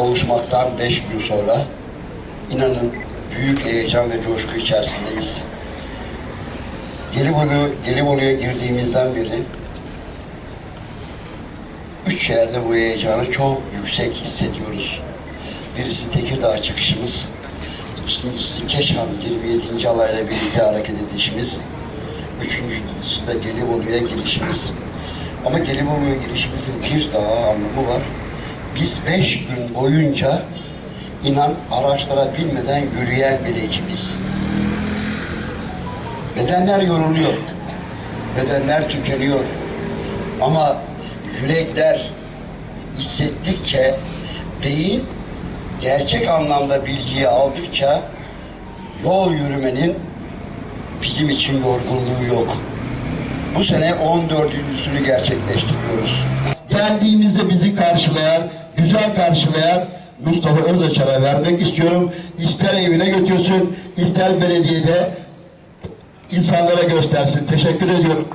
olmaktan beş gün sonra inanın büyük heyecan ve coşku içerisindeyiz. Gelibolu, Gelibolu'ya girdiğimizden beri üç yerde bu heyecanı çok yüksek hissediyoruz. Birisi Tekirdağ çıkışımız, ikincisi Keşan 27. alayla birlikte hareket edişimiz, üçüncüsü de Gelibolu'ya girişimiz. Ama Gelibolu'ya girişimizin bir daha anlamı var. Biz beş gün boyunca inan araçlara binmeden yürüyen bir ekibiz. Bedenler yoruluyor. Bedenler tükeniyor. Ama yürekler hissettikçe beyin gerçek anlamda bilgiyi aldıkça yol yürümenin bizim için yorgunluğu yok. Bu sene 14.sünü gerçekleştiriyoruz. Geldiğimizde bizi karşılayan, güzel karşılayan Mustafa Özaçar'a vermek istiyorum. İster evine götürsün, ister belediyede insanlara göstersin. Teşekkür ediyorum.